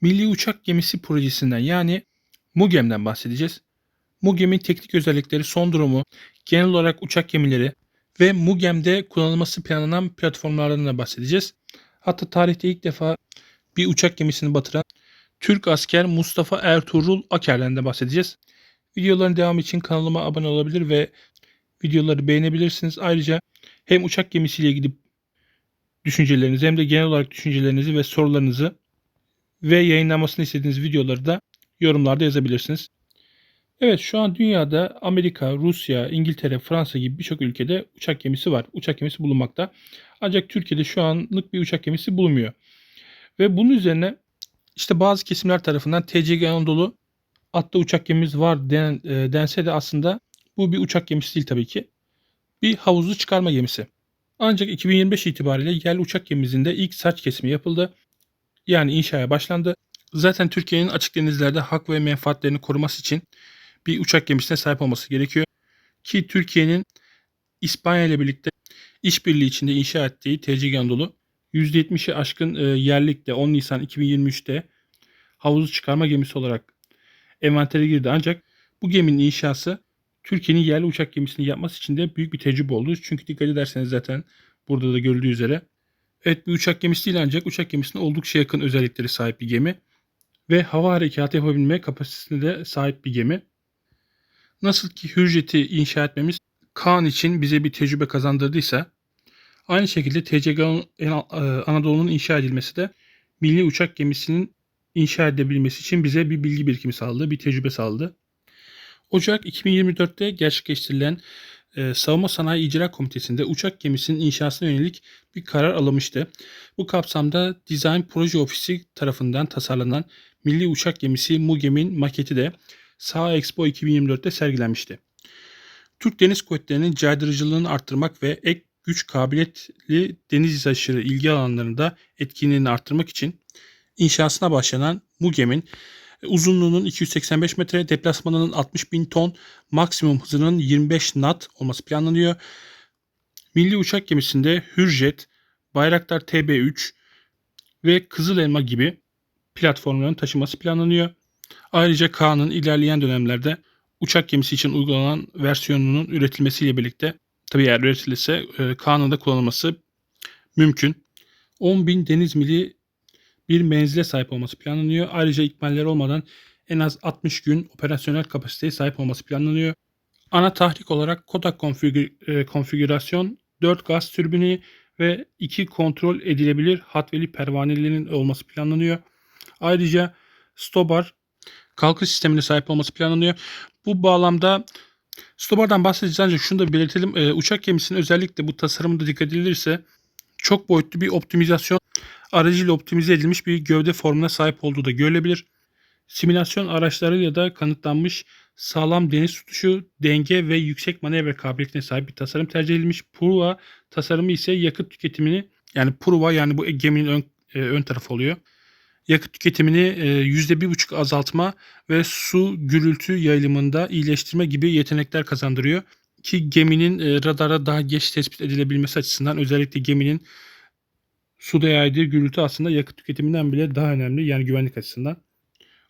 Milli Uçak Gemisi projesinden yani MUGEM'den bahsedeceğiz. MUGEM'in teknik özellikleri, son durumu, genel olarak uçak gemileri ve MUGEM'de kullanılması planlanan platformlardan da bahsedeceğiz. Hatta tarihte ilk defa bir uçak gemisini batıran Türk asker Mustafa Ertuğrul Aker'den de bahsedeceğiz. Videoların devamı için kanalıma abone olabilir ve videoları beğenebilirsiniz. Ayrıca hem uçak gemisiyle ilgili düşüncelerinizi hem de genel olarak düşüncelerinizi ve sorularınızı ve yayınlanmasını istediğiniz videoları da yorumlarda yazabilirsiniz. Evet şu an dünyada Amerika, Rusya, İngiltere, Fransa gibi birçok ülkede uçak gemisi var. Uçak gemisi bulunmakta. Ancak Türkiye'de şu anlık bir uçak gemisi bulunmuyor. Ve bunun üzerine işte bazı kesimler tarafından TCG Anadolu adlı uçak gemimiz var den, e, dense de aslında bu bir uçak gemisi değil tabii ki. Bir havuzlu çıkarma gemisi. Ancak 2025 itibariyle yerli uçak gemimizin ilk saç kesimi yapıldı. Yani inşaya başlandı. Zaten Türkiye'nin açık denizlerde hak ve menfaatlerini koruması için bir uçak gemisine sahip olması gerekiyor. Ki Türkiye'nin İspanya ile birlikte işbirliği içinde inşa ettiği TCG Anadolu %70'i aşkın e, yerlikte 10 Nisan 2023'te havuzu çıkarma gemisi olarak envantere girdi. Ancak bu geminin inşası Türkiye'nin yerli uçak gemisini yapması için de büyük bir tecrübe oldu. Çünkü dikkat ederseniz zaten burada da görüldüğü üzere evet bir uçak gemisi değil ancak uçak gemisine oldukça yakın özellikleri sahip bir gemi ve hava harekatı yapabilme kapasitesine de sahip bir gemi. Nasıl ki Hürjet'i inşa etmemiz Kaan için bize bir tecrübe kazandırdıysa aynı şekilde TCG Anadolu'nun inşa edilmesi de milli uçak gemisinin inşa edebilmesi için bize bir bilgi birikimi sağladı, bir tecrübe sağladı. Ocak 2024'te gerçekleştirilen e, Savunma Sanayi İcra Komitesi'nde uçak gemisinin inşasına yönelik bir karar alınmıştı. Bu kapsamda Design Proje Ofisi tarafından tasarlanan Milli Uçak Gemisi MUGEM'in maketi de Sağ Expo 2024'te sergilenmişti. Türk Deniz Kuvvetleri'nin caydırıcılığını arttırmak ve ek güç kabiliyetli deniz aşırı ilgi alanlarında etkinliğini arttırmak için inşasına başlanan MUGEM'in uzunluğunun 285 metre, deplasmanının 60 bin ton, maksimum hızının 25 knot olması planlanıyor. Milli uçak gemisinde Hürjet, Bayraktar TB3 ve Kızıl Elma gibi platformların taşıması planlanıyor. Ayrıca Kaan'ın ilerleyen dönemlerde uçak gemisi için uygulanan versiyonunun üretilmesiyle birlikte tabi eğer üretilirse e, Kaan'ın da kullanılması mümkün. 10.000 deniz mili bir menzile sahip olması planlanıyor. Ayrıca ikmaller olmadan en az 60 gün operasyonel kapasiteye sahip olması planlanıyor. Ana tahrik olarak Kodak konfigür, e, konfigürasyon, 4 gaz türbini ve 2 kontrol edilebilir hatveli pervanelerinin olması planlanıyor. Ayrıca Stobar kalkış sistemine sahip olması planlanıyor. Bu bağlamda Stobar'dan bahsedeceğiz ancak şunu da belirtelim. E, uçak gemisinin özellikle bu tasarımında dikkat edilirse çok boyutlu bir optimizasyon aracıyla optimize edilmiş bir gövde formuna sahip olduğu da görülebilir. Simülasyon araçlarıyla da kanıtlanmış sağlam deniz tutuşu, denge ve yüksek manevra kabiliyetine sahip bir tasarım tercih edilmiş. Pruva tasarımı ise yakıt tüketimini yani Pruva yani bu geminin ön, e, ön tarafı oluyor. Yakıt tüketimini e, %1,5 azaltma ve su gürültü yayılımında iyileştirme gibi yetenekler kazandırıyor. Ki geminin e, radara daha geç tespit edilebilmesi açısından özellikle geminin suda yaydığı gürültü aslında yakıt tüketiminden bile daha önemli yani güvenlik açısından.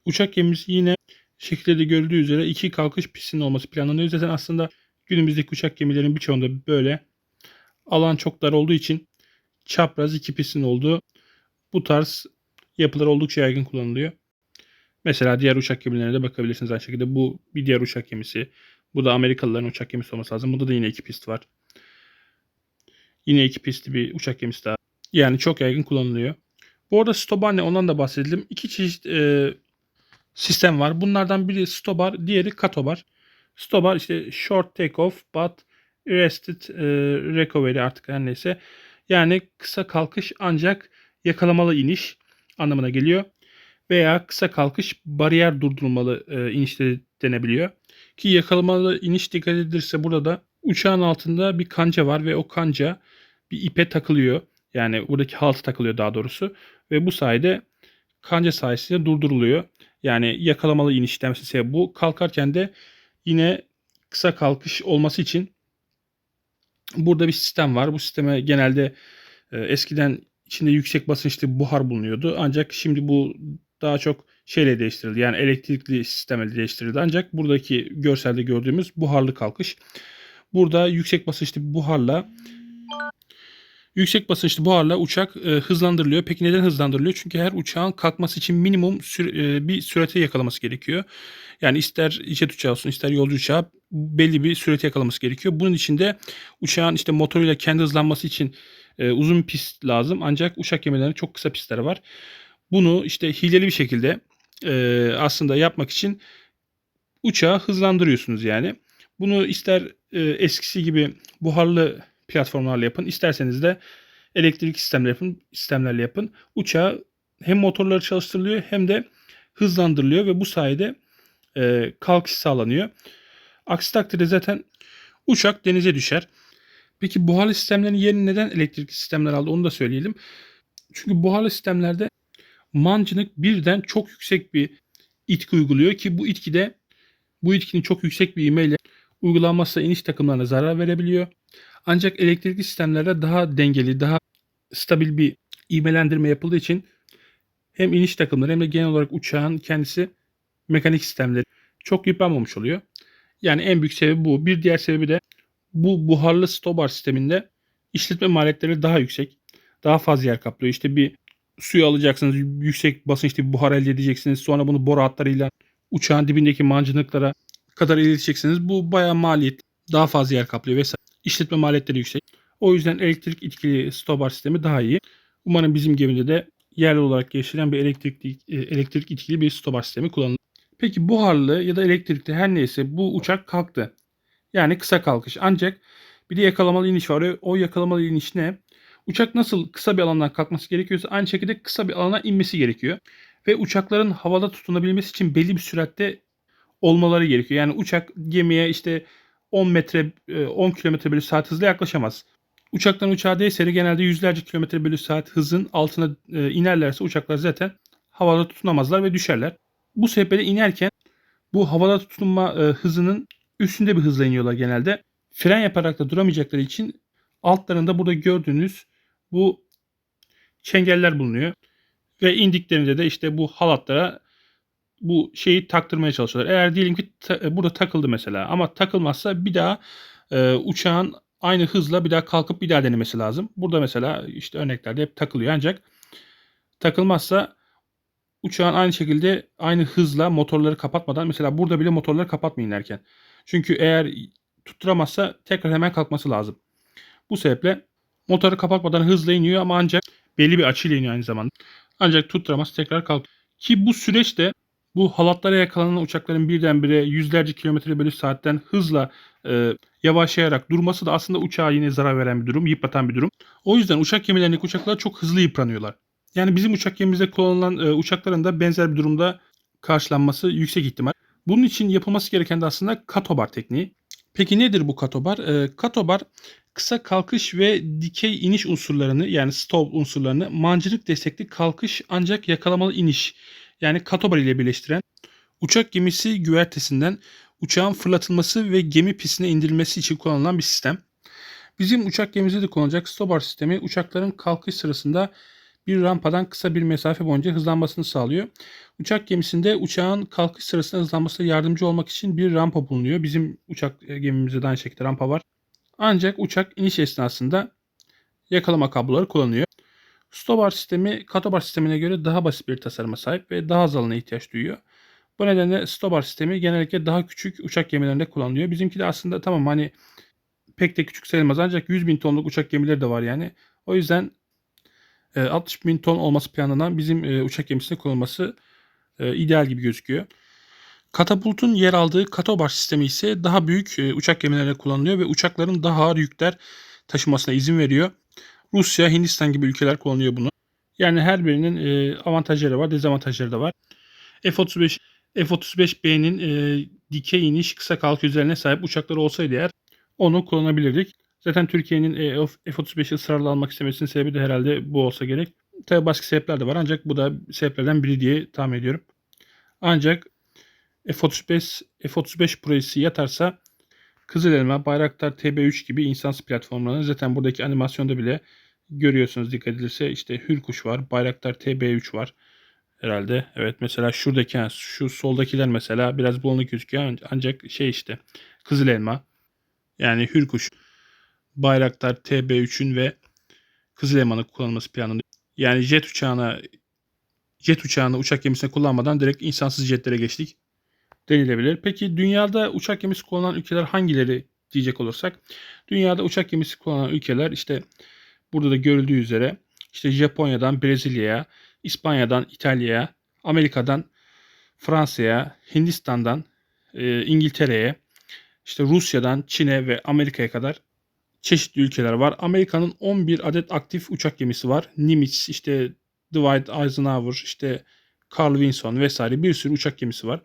Uçak gemisi yine şekilde de görüldüğü üzere iki kalkış pistinin olması planlanıyor. Zaten aslında günümüzdeki uçak gemilerin birçoğunda böyle alan çok dar olduğu için çapraz iki pistin olduğu bu tarz yapılar oldukça yaygın kullanılıyor. Mesela diğer uçak gemilerine de bakabilirsiniz aynı şekilde. Bu bir diğer uçak gemisi. Bu da Amerikalıların uçak gemisi olması lazım. Bunda da yine iki pist var. Yine iki pistli bir uçak gemisi daha. Yani çok yaygın kullanılıyor. Bu arada Stobar ne ondan da bahsedelim. İki çeşit e, sistem var. Bunlardan biri Stobar, diğeri Katobar. Stobar işte short takeoff but arrested e, recovery artık her neyse. Yani kısa kalkış ancak yakalamalı iniş anlamına geliyor. Veya kısa kalkış bariyer durdurmalı e, inişte denebiliyor. Ki yakalamalı iniş dikkat edilirse burada da uçağın altında bir kanca var ve o kanca bir ipe takılıyor. Yani buradaki haltı takılıyor daha doğrusu. Ve bu sayede kanca sayesinde durduruluyor. Yani yakalamalı iniş demesi bu. Kalkarken de yine kısa kalkış olması için burada bir sistem var. Bu sisteme genelde e, eskiden içinde yüksek basınçlı buhar bulunuyordu. Ancak şimdi bu daha çok şeyle değiştirildi. Yani elektrikli sistemle değiştirildi. Ancak buradaki görselde gördüğümüz buharlı kalkış. Burada yüksek basınçlı buharla yüksek basınçlı buharla uçak e, hızlandırılıyor. Peki neden hızlandırılıyor? Çünkü her uçağın kalkması için minimum sür- e, bir sürate yakalaması gerekiyor. Yani ister jet uçağı olsun ister yolcu uçağı belli bir sürate yakalaması gerekiyor. Bunun için de uçağın işte motoruyla kendi hızlanması için e, uzun pist lazım. Ancak uçak gemilerinin çok kısa pistleri var. Bunu işte hileli bir şekilde e, aslında yapmak için uçağı hızlandırıyorsunuz yani. Bunu ister e, eskisi gibi buharlı platformlarla yapın, isterseniz de elektrik sistemleri yapın, sistemlerle yapın. Uçağı hem motorları çalıştırılıyor hem de hızlandırılıyor ve bu sayede e, kalkış sağlanıyor. Aksi takdirde zaten uçak denize düşer. Peki buharlı sistemlerin yerini neden elektrikli sistemler aldı onu da söyleyelim. Çünkü buharlı sistemlerde mancınık birden çok yüksek bir itki uyguluyor ki bu itki de bu itkinin çok yüksek bir ivmeyle uygulanmazsa iniş takımlarına zarar verebiliyor. Ancak elektrikli sistemlerde daha dengeli, daha stabil bir ivmelendirme yapıldığı için hem iniş takımları hem de genel olarak uçağın kendisi mekanik sistemleri çok yıpranmamış oluyor. Yani en büyük sebebi bu. Bir diğer sebebi de bu buharlı stobar sisteminde işletme maliyetleri daha yüksek. Daha fazla yer kaplıyor. İşte bir suyu alacaksınız. Yüksek basınçlı bir buhar elde edeceksiniz. Sonra bunu boru hatlarıyla uçağın dibindeki mancınıklara kadar ileteceksiniz. Bu bayağı maliyet. Daha fazla yer kaplıyor vesaire. İşletme maliyetleri yüksek. O yüzden elektrik itkili stobar sistemi daha iyi. Umarım bizim gemide de yerli olarak geliştirilen bir elektrik, e, elektrik itkili bir stobar sistemi kullanılır. Peki buharlı ya da elektrikli her neyse bu uçak kalktı. Yani kısa kalkış. Ancak bir de yakalamalı iniş var. O yakalamalı iniş ne? Uçak nasıl kısa bir alandan kalkması gerekiyorsa aynı şekilde kısa bir alana inmesi gerekiyor. Ve uçakların havada tutunabilmesi için belli bir süratte olmaları gerekiyor. Yani uçak gemiye işte 10 metre 10 kilometre bölü saat hızla yaklaşamaz. Uçaktan uçağa değse de genelde yüzlerce kilometre bölü saat hızın altına e, inerlerse uçaklar zaten havada tutunamazlar ve düşerler. Bu sebeple inerken bu havada tutunma e, hızının üstünde bir hızla iniyorlar genelde. Fren yaparak da duramayacakları için altlarında burada gördüğünüz bu çengeller bulunuyor. Ve indiklerinde de işte bu halatlara bu şeyi taktırmaya çalışıyorlar. Eğer diyelim ki ta- burada takıldı mesela ama takılmazsa bir daha e, uçağın aynı hızla bir daha kalkıp bir daha denemesi lazım. Burada mesela işte örneklerde hep takılıyor ancak takılmazsa uçağın aynı şekilde aynı hızla motorları kapatmadan mesela burada bile motorları kapatmayın erken. Çünkü eğer tutturamazsa tekrar hemen kalkması lazım. Bu sebeple motoru kapatmadan hızla iniyor ama ancak belli bir açıyla iniyor aynı zamanda. Ancak tutturamaz tekrar kalk. Ki bu süreçte bu halatlara yakalanan uçakların birdenbire yüzlerce kilometre bölü saatten hızla e, yavaşlayarak durması da aslında uçağa yine zarar veren bir durum, yıpratan bir durum. O yüzden uçak gemilerindeki uçaklar çok hızlı yıpranıyorlar. Yani bizim uçak gemimizde kullanılan e, uçakların da benzer bir durumda karşılanması yüksek ihtimal. Bunun için yapılması gereken de aslında katobar tekniği. Peki nedir bu katobar? E, katobar kısa kalkış ve dikey iniş unsurlarını yani stall unsurlarını mancınık destekli kalkış ancak yakalamalı iniş yani katobar ile birleştiren uçak gemisi güvertesinden uçağın fırlatılması ve gemi pistine indirilmesi için kullanılan bir sistem. Bizim uçak gemimizde de kullanacak stobar sistemi uçakların kalkış sırasında bir rampadan kısa bir mesafe boyunca hızlanmasını sağlıyor. Uçak gemisinde uçağın kalkış sırasında hızlanmasına yardımcı olmak için bir rampa bulunuyor. Bizim uçak gemimizde de aynı şekilde rampa var. Ancak uçak iniş esnasında yakalama kabloları kullanılıyor. Stobar sistemi katobar sistemine göre daha basit bir tasarıma sahip ve daha az alana ihtiyaç duyuyor. Bu nedenle stobar sistemi genellikle daha küçük uçak gemilerinde kullanılıyor. Bizimki de aslında tamam hani pek de küçük sayılmaz ancak 100 bin tonluk uçak gemileri de var yani. O yüzden 60 bin ton olması planlanan bizim e, uçak gemisinde kullanılması e, ideal gibi gözüküyor. Katapultun yer aldığı katobar sistemi ise daha büyük e, uçak gemilerinde kullanılıyor ve uçakların daha ağır yükler taşımasına izin veriyor. Rusya, Hindistan gibi ülkeler kullanıyor bunu. Yani her birinin e, avantajları var, dezavantajları da var. F-35 F-35B'nin e, dikey iniş kısa kalkış üzerine sahip uçakları olsaydı eğer onu kullanabilirdik. Zaten Türkiye'nin e, F-35'i ısrarla almak istemesinin sebebi de herhalde bu olsa gerek. Tabi başka sebepler de var ancak bu da sebeplerden biri diye tahmin ediyorum. Ancak F-35 F-35 projesi yatarsa Kızıl Elma, Bayraktar TB3 gibi insansız platformlarını zaten buradaki animasyonda bile görüyorsunuz dikkat edilirse işte Hürkuş var, Bayraktar TB3 var. herhalde. Evet mesela şuradaki şu soldakiler mesela biraz bulanık gözüküyor an- ancak şey işte Kızıl Elma yani Hürkuş, Bayraktar TB3'ün ve Kızıl Elma'nın kullanılması planlanıyor. Yani jet uçağına jet uçağını uçak gemisine kullanmadan direkt insansız jetlere geçtik denilebilir. Peki dünyada uçak gemisi kullanan ülkeler hangileri diyecek olursak dünyada uçak gemisi kullanan ülkeler işte burada da görüldüğü üzere işte Japonya'dan Brezilya'ya, İspanya'dan İtalya'ya, Amerika'dan Fransa'ya, Hindistan'dan e, İngiltere'ye, işte Rusya'dan Çin'e ve Amerika'ya kadar çeşitli ülkeler var. Amerika'nın 11 adet aktif uçak gemisi var. Nimitz, işte Dwight Eisenhower, işte Carl Vinson vesaire bir sürü uçak gemisi var.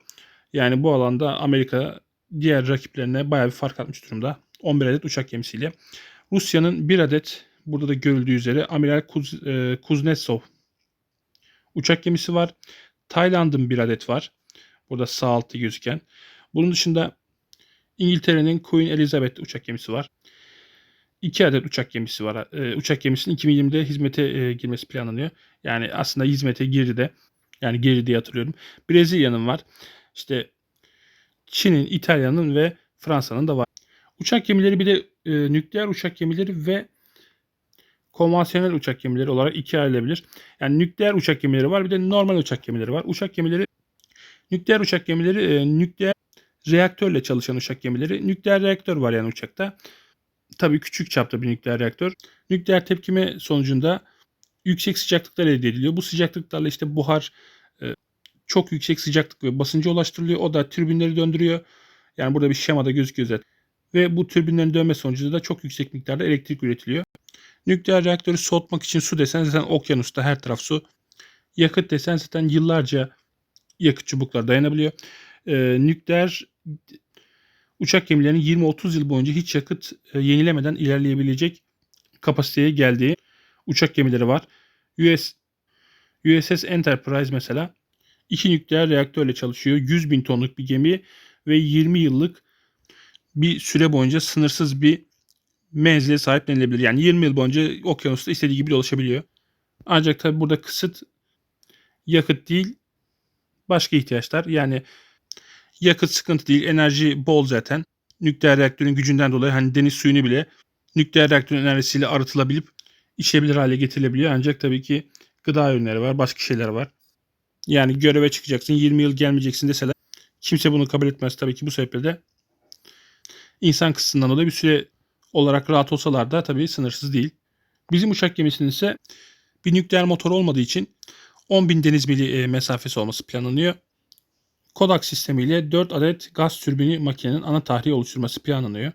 Yani bu alanda Amerika diğer rakiplerine bayağı bir fark atmış durumda. 11 adet uçak gemisiyle. Rusya'nın bir adet burada da görüldüğü üzere Amiral Kuz, e, Kuznetsov uçak gemisi var. Tayland'ın bir adet var. Burada sağ altta gözüken. Bunun dışında İngiltere'nin Queen Elizabeth uçak gemisi var. İki adet uçak gemisi var. E, uçak gemisinin 2020'de hizmete e, girmesi planlanıyor. Yani aslında hizmete girdi de. Yani geri diye hatırlıyorum. Brezilya'nın var. İşte Çin'in, İtalya'nın ve Fransa'nın da var. Uçak gemileri bir de e, nükleer uçak gemileri ve konvansiyonel uçak gemileri olarak ikiye ayrılabilir. Yani nükleer uçak gemileri var bir de normal uçak gemileri var. Uçak gemileri nükleer uçak gemileri e, nükleer reaktörle çalışan uçak gemileri. Nükleer reaktör var yani uçakta. Tabii küçük çapta bir nükleer reaktör. Nükleer tepkime sonucunda yüksek sıcaklıklar elde ediliyor. Bu sıcaklıklarla işte buhar e, çok yüksek sıcaklık ve basınca ulaştırılıyor. O da türbinleri döndürüyor. Yani burada bir şemada gözüküyor zaten. Ve bu türbinlerin dönme sonucunda da çok yüksek miktarda elektrik üretiliyor. Nükleer reaktörü soğutmak için su desen zaten okyanusta her taraf su. Yakıt desen zaten yıllarca yakıt çubukları dayanabiliyor. Ee, nükleer uçak gemilerinin 20-30 yıl boyunca hiç yakıt e, yenilemeden ilerleyebilecek kapasiteye geldiği uçak gemileri var. US USS Enterprise mesela iki nükleer reaktörle çalışıyor. 100 bin tonluk bir gemi ve 20 yıllık bir süre boyunca sınırsız bir menzile sahip denilebilir. Yani 20 yıl boyunca okyanusta istediği gibi dolaşabiliyor. Ancak tabi burada kısıt yakıt değil başka ihtiyaçlar. Yani yakıt sıkıntı değil enerji bol zaten. Nükleer reaktörün gücünden dolayı hani deniz suyunu bile nükleer reaktörün enerjisiyle arıtılabilip içebilir hale getirilebiliyor. Ancak tabii ki gıda ürünleri var, başka şeyler var. Yani göreve çıkacaksın, 20 yıl gelmeyeceksin deseler kimse bunu kabul etmez tabii ki bu sebeple de insan kısmından dolayı bir süre olarak rahat olsalar da tabii sınırsız değil. Bizim uçak gemisinin ise bir nükleer motor olmadığı için 10.000 deniz mili e, mesafesi olması planlanıyor. Kodak sistemiyle 4 adet gaz türbini makinenin ana tahriye oluşturması planlanıyor.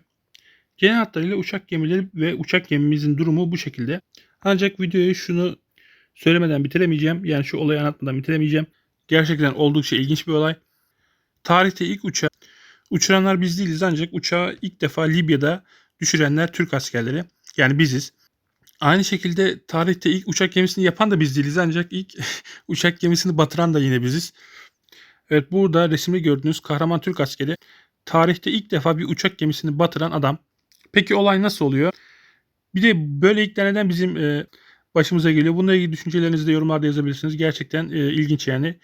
Genel hatlarıyla uçak gemileri ve uçak gemimizin durumu bu şekilde. Ancak videoyu şunu söylemeden bitiremeyeceğim. Yani şu olayı anlatmadan bitiremeyeceğim. Gerçekten oldukça ilginç bir olay. Tarihte ilk uçağı uçuranlar biz değiliz ancak uçağı ilk defa Libya'da düşürenler Türk askerleri. Yani biziz. Aynı şekilde tarihte ilk uçak gemisini yapan da biz değiliz ancak ilk uçak gemisini batıran da yine biziz. Evet burada resimde gördüğünüz kahraman Türk askeri tarihte ilk defa bir uçak gemisini batıran adam. Peki olay nasıl oluyor? Bir de böyle ilk neden bizim e, başımıza geliyor. Bununla ilgili düşüncelerinizi de yorumlarda yazabilirsiniz. Gerçekten e, ilginç yani.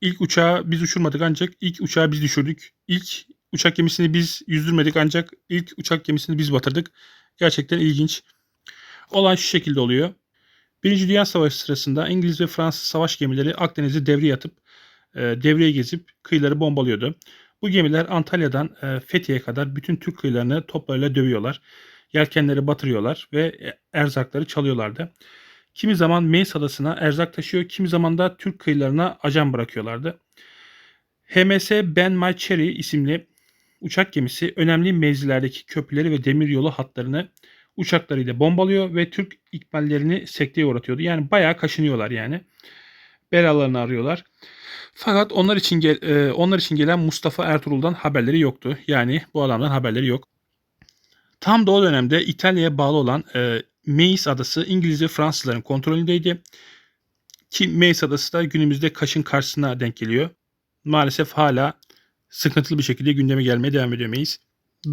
İlk uçağı biz uçurmadık ancak ilk uçağı biz düşürdük. İlk uçak gemisini biz yüzdürmedik ancak ilk uçak gemisini biz batırdık. Gerçekten ilginç. Olay şu şekilde oluyor. Birinci Dünya Savaşı sırasında İngiliz ve Fransız savaş gemileri Akdeniz'de devreye atıp e, devreye gezip kıyıları bombalıyordu. Bu gemiler Antalya'dan e, Fethiye'ye kadar bütün Türk kıyılarını toplarıyla dövüyorlar. Yelkenleri batırıyorlar ve e, erzakları çalıyorlardı. Kimi zaman Meis adasına erzak taşıyor, kimi zaman da Türk kıyılarına ajan bırakıyorlardı. HMS Ben My Cherry isimli uçak gemisi önemli mevzilerdeki köprüleri ve demiryolu hatlarını uçaklarıyla bombalıyor ve Türk ikmallerini sekteye uğratıyordu. Yani bayağı kaşınıyorlar yani. Belalarını arıyorlar. Fakat onlar için gel, e, onlar için gelen Mustafa Ertuğrul'dan haberleri yoktu. Yani bu adamdan haberleri yok. Tam da o dönemde İtalya'ya bağlı olan e, Meis adası İngiliz ve Fransızların kontrolündeydi. Ki Meis adası da günümüzde Kaş'ın karşısına denk geliyor. Maalesef hala sıkıntılı bir şekilde gündeme gelmeye devam ediyor Meis.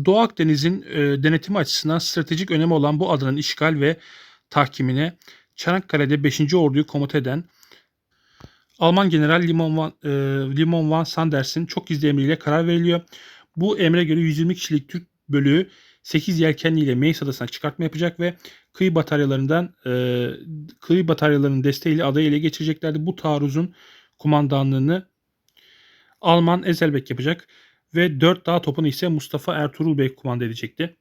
Doğu Akdeniz'in e, denetimi açısından stratejik önemi olan bu adanın işgal ve tahkimine Çanakkale'de 5. Ordu'yu komuta eden Alman General Limon van, e, Limon van Sanders'in çok gizli emriyle karar veriliyor. Bu emre göre 120 kişilik Türk bölüğü 8 yelkenliyle Meis Adası'na çıkartma yapacak ve kıyı bataryalarından e, kıyı bataryalarının desteğiyle adayı ele geçireceklerdi. Bu taarruzun kumandanlığını Alman Ezelbek yapacak ve 4 dağ topunu ise Mustafa Ertuğrul Bey kumanda edecekti.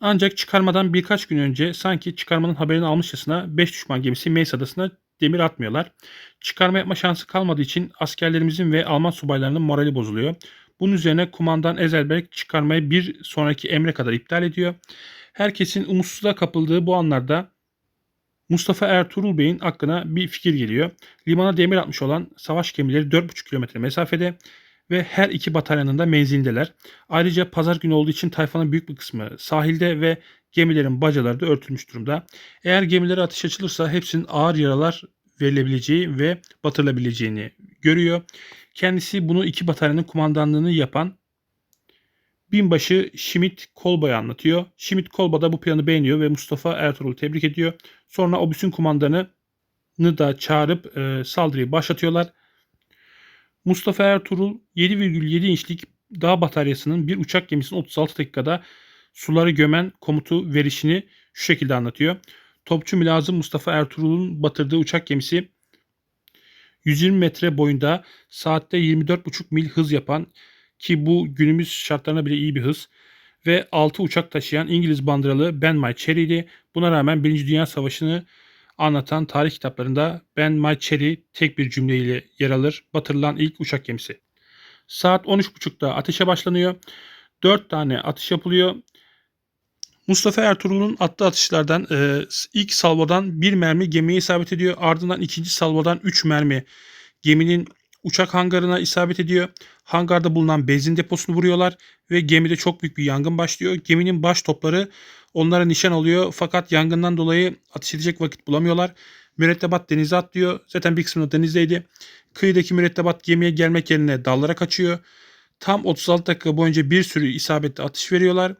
Ancak çıkarmadan birkaç gün önce sanki çıkarmanın haberini almışçasına 5 düşman gemisi Meis Adası'na demir atmıyorlar. Çıkarma yapma şansı kalmadığı için askerlerimizin ve Alman subaylarının morali bozuluyor. Bunun üzerine kumandan Ezelberg çıkarmayı bir sonraki emre kadar iptal ediyor. Herkesin umutsuzluğa kapıldığı bu anlarda Mustafa Ertuğrul Bey'in aklına bir fikir geliyor. Limana demir atmış olan savaş gemileri 4,5 kilometre mesafede ve her iki bataryanın da menzilindeler. Ayrıca pazar günü olduğu için tayfanın büyük bir kısmı sahilde ve gemilerin bacaları da örtülmüş durumda. Eğer gemilere ateş açılırsa hepsinin ağır yaralar verilebileceği ve batırılabileceğini görüyor. Kendisi bunu iki bataryanın kumandanlığını yapan binbaşı Şimit Kolba'ya anlatıyor. Şimit Kolba da bu planı beğeniyor ve Mustafa Ertuğrul'u tebrik ediyor. Sonra o bütün kumandanını da çağırıp e, saldırıyı başlatıyorlar. Mustafa Ertuğrul 7,7 inçlik dağ bataryasının bir uçak gemisinin 36 dakikada suları gömen komutu verişini şu şekilde anlatıyor. Topçu Mülazım Mustafa Ertuğrul'un batırdığı uçak gemisi 120 metre boyunda saatte 24,5 mil hız yapan ki bu günümüz şartlarına bile iyi bir hız ve 6 uçak taşıyan İngiliz bandıralı Ben My Cherry'di. Buna rağmen 1. Dünya Savaşı'nı anlatan tarih kitaplarında Ben My Cherry tek bir cümleyle yer alır. Batırılan ilk uçak gemisi. Saat 13.30'da ateşe başlanıyor. 4 tane atış yapılıyor. Mustafa Ertuğrul'un attığı atışlardan e, ilk salvodan bir mermi gemiye isabet ediyor. Ardından ikinci salvodan 3 mermi geminin uçak hangarına isabet ediyor. Hangarda bulunan benzin deposunu vuruyorlar ve gemide çok büyük bir yangın başlıyor. Geminin baş topları onlara nişan oluyor fakat yangından dolayı ateş edecek vakit bulamıyorlar. Mürettebat denize atlıyor. Zaten bir kısmı denizdeydi. Kıyıdaki mürettebat gemiye gelmek yerine dallara kaçıyor. Tam 36 dakika boyunca bir sürü isabetli atış veriyorlar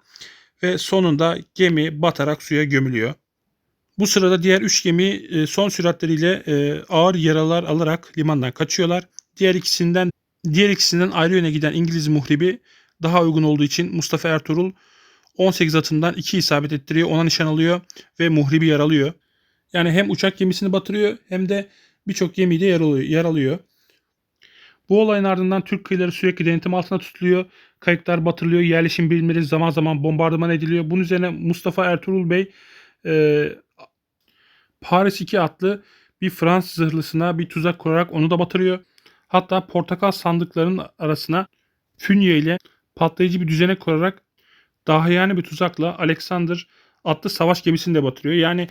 ve sonunda gemi batarak suya gömülüyor. Bu sırada diğer 3 gemi e, son süratleriyle e, ağır yaralar alarak limandan kaçıyorlar. Diğer ikisinden diğer ikisinden ayrı yöne giden İngiliz muhribi daha uygun olduğu için Mustafa Ertuğrul 18 atından 2 isabet ettiriyor, ona nişan alıyor ve muhribi yaralıyor. Yani hem uçak gemisini batırıyor hem de birçok gemiyi de yaralıyor. yaralıyor. Bu olayın ardından Türk kıyıları sürekli denetim altında tutuluyor. Kayıklar batırılıyor, yerleşim birimleri zaman zaman bombardıman ediliyor. Bunun üzerine Mustafa Ertuğrul Bey e, Paris 2 adlı bir Fransız zırhlısına bir tuzak kurarak onu da batırıyor. Hatta portakal sandıklarının arasına fünye ile patlayıcı bir düzene kurarak dahiyane bir tuzakla Alexander adlı savaş gemisini de batırıyor. Yani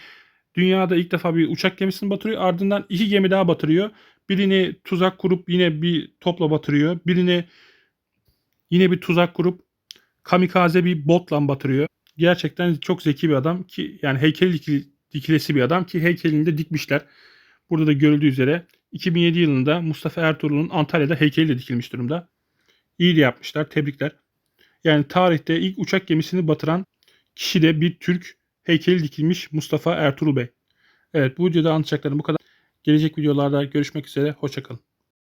dünyada ilk defa bir uçak gemisini batırıyor. Ardından iki gemi daha batırıyor. Birini tuzak kurup yine bir topla batırıyor. Birini yine bir tuzak kurup kamikaze bir botla batırıyor. Gerçekten çok zeki bir adam ki yani heykeli dikilesi bir adam ki heykelini de dikmişler. Burada da görüldüğü üzere 2007 yılında Mustafa Ertuğrul'un Antalya'da heykeli de dikilmiş durumda. İyi de yapmışlar. Tebrikler. Yani tarihte ilk uçak gemisini batıran kişi de bir Türk heykeli dikilmiş Mustafa Ertuğrul Bey. Evet bu videoda anlatacaklarım bu kadar. Gelecek videolarda görüşmek üzere. Hoşçakalın.